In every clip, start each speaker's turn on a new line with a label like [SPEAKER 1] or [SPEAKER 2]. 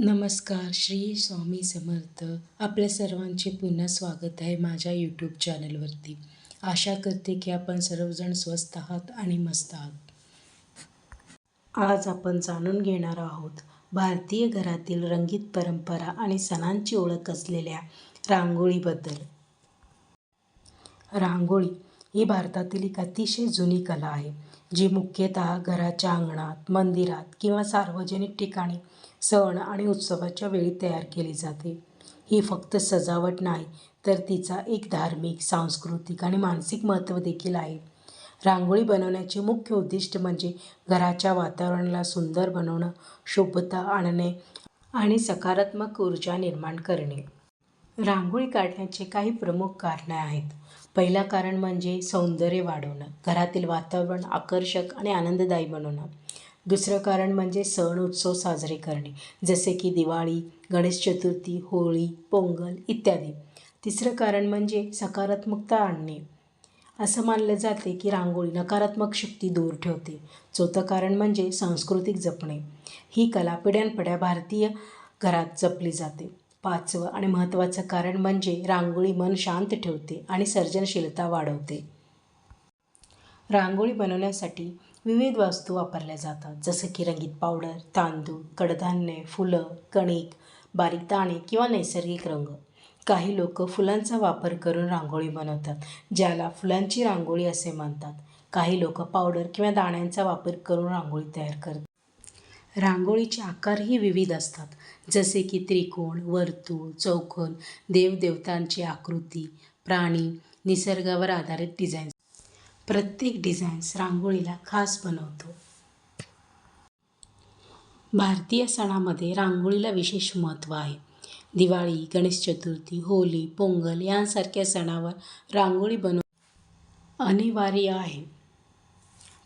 [SPEAKER 1] नमस्कार श्री स्वामी समर्थ. आपल्या सर्वांचे पुन्हा स्वागत आहे माझ्या यूट्यूब चॅनलवरती आशा करते की आपण सर्वजण स्वस्त आहात आणि मस्त आहात. आज आपण जाणून घेणार आहोत भारतीय घरातील रंगीत परंपरा आणि सणांची ओळख असलेल्या रांगोळीबद्दल. रांगोळी ही भारतातील एक अतिशय जुनी कला आहे जी मुख्यतः घराच्या अंगणात मंदिरात किंवा सार्वजनिक ठिकाणी सण आणि उत्सवाच्या वेळी तयार केली जाते. ही फक्त सजावट नाही तर तिचा एक धार्मिक सांस्कृतिक आणि मानसिक महत्त्व देखील आहे. रांगोळी बनवण्याचे मुख्य उद्दिष्ट म्हणजे घराच्या वातावरणाला सुंदर बनवणं शुभता आणणे आणि सकारात्मक ऊर्जा निर्माण करणे. रांगोळी काढण्याचे काही प्रमुख कारणे आहेत. पहिलं कारण म्हणजे सौंदर्य वाढवणं घरातील वातावरण आकर्षक आणि आनंददायी बनवणं. दुसरं कारण म्हणजे सण उत्सव साजरे करणे जसे की दिवाळी गणेश चतुर्थी होळी पोंगल इत्यादी. तिसरं कारण म्हणजे सकारात्मकता आणणे. असं मानलं जाते की रांगोळी नकारात्मक शक्ती दूर ठेवते. चौथं कारण म्हणजे सांस्कृतिक जपणे. ही कला पिढ्यानपिढ्या भारतीय घरात जपली जाते. पाचवं आणि महत्त्वाचं कारण म्हणजे रांगोळी मन शांत ठेवते आणि सर्जनशीलता वाढवते. रांगोळी बनवण्यासाठी विविध वस्तू वापरल्या जातात. जसं की रंगीत पावडर तांदूळ कडधान्ये फुलं कणिक बारीक दाणे किंवा नैसर्गिक रंग. काही लोक फुलांचा वापर करून रांगोळी बनवतात ज्याला फुलांची रांगोळी असे म्हणतात काही लोक पावडर किंवा दाण्यांचा वापर करून रांगोळी तयार करतात. रांगोळीचे आकारही विविध असतात. जसे की त्रिकोण वर्तुळ चौकोन देवदेवतांची आकृती प्राणी निसर्गावर आधारित डिझाईन्स प्रत्येक डिझाईन्स रांगोळीला खास बनवतो. भारतीय सणामध्ये रांगोळीला विशेष महत्त्व आहे. दिवाळी गणेश चतुर्थी होली पोंगल यांसारख्या सणावर रांगोळी बनव अनिवार्य आहे.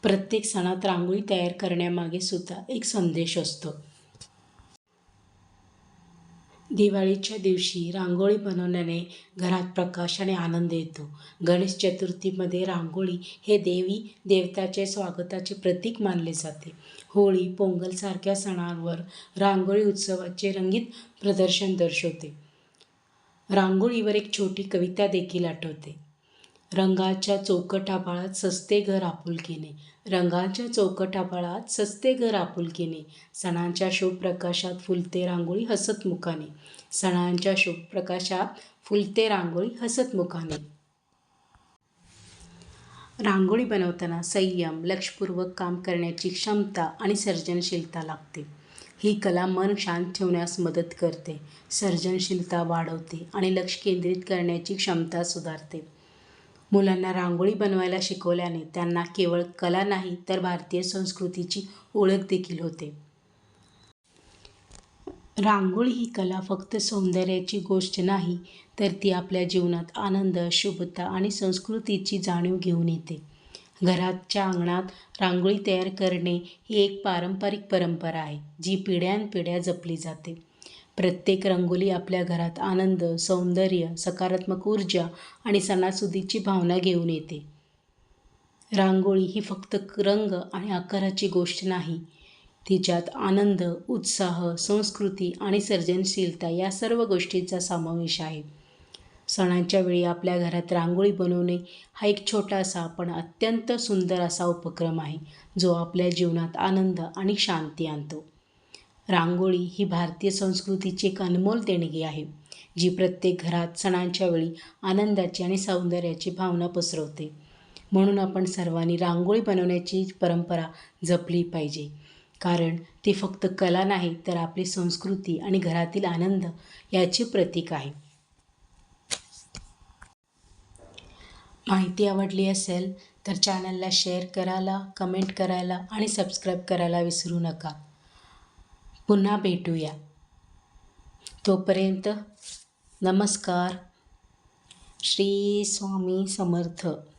[SPEAKER 1] प्रत्येक सणात रांगोळी तयार करण्यामागे सुद्धा एक संदेश असतो. दिवाळीच्या दिवशी रांगोळी बनवण्याने घरात प्रकाश आणि आनंद येतो. गणेश चतुर्थीमध्ये रांगोळी हे देवी देवताचे स्वागताचे प्रतीक मानले जाते. होळी पोंगलसारख्या सणांवर रांगोळी उत्सवाचे रंगीत प्रदर्शन दर्शवते. रांगोळीवर एक छोटी कविता देखील आठवते. रंगाच्या चौकटाबाळात सस्ते घर आपुलकीने रंगाच्या चौकटाबाळात सस्ते घर आपुलकीने सणांच्या शुभप्रकाशात फुलते रांगोळी हसत मुखाने. सणांच्या शुभप्रकाशात फुलते रांगोळी हसत मुखाने. रांगोळी बनवताना संयम लक्षपूर्वक काम करण्याची क्षमता आणि सर्जनशीलता लागते. ही कला मन शांत ठेवण्यास मदत करते. सर्जनशीलता वाढवते आणि लक्ष केंद्रित करण्याची क्षमता सुधारते. मुलांना रांगोळी बनवायला शिकवल्याने त्यांना केवळ कला नाही तर भारतीय संस्कृतीची ओळख देखील होते. रांगोळी ही कला फक्त सौंदर्याची गोष्ट नाही तर ती आपल्या जीवनात आनंद शुभता आणि संस्कृतीची जाणीव घेऊन येते. घराच्या अंगणात रांगोळी तयार करणे ही एक पारंपरिक परंपरा आहे जी पिढ्यानपिढ्या जपली जाते. प्रत्येक रंगोली आपल्या घरात आनंद सौंदर्य सकारात्मक ऊर्जा आणि सणासुदीची भावना घेऊन येते. रांगोळी ही फक्त रंग आणि आकाराची गोष्ट नाही तिच्यात आनंद उत्साह संस्कृती आणि सर्जनशीलता या सर्व गोष्टींचा समावेश आहे. सणांच्या वेळी आपल्या घरात रांगोळी बनवणे हा एक छोटासा पण अत्यंत सुंदर असा उपक्रम आहे जो आपल्या जीवनात आनंद आणि शांती आणतो. रांगोळी ही भारतीय संस्कृतीची एक अनमोल देणगी आहे जी प्रत्येक घरात सणांच्या वेळी आनंदाची आणि सौंदर्याची भावना पसरवते. म्हणून आपण सर्वांनी रांगोळी बनवण्याची परंपरा जपली पाहिजे. कारण ती फक्त कला नाही तर आपली संस्कृती आणि घरातील आनंद याचे प्रतीक आहे. माहिती आवडली असेल तर चॅनलला शेअर करायला कमेंट करायला आणि सबस्क्राईब करायला विसरू नका. पुन्हा भेटूया. तोपर्यंत नमस्कार. श्री स्वामी समर्थ.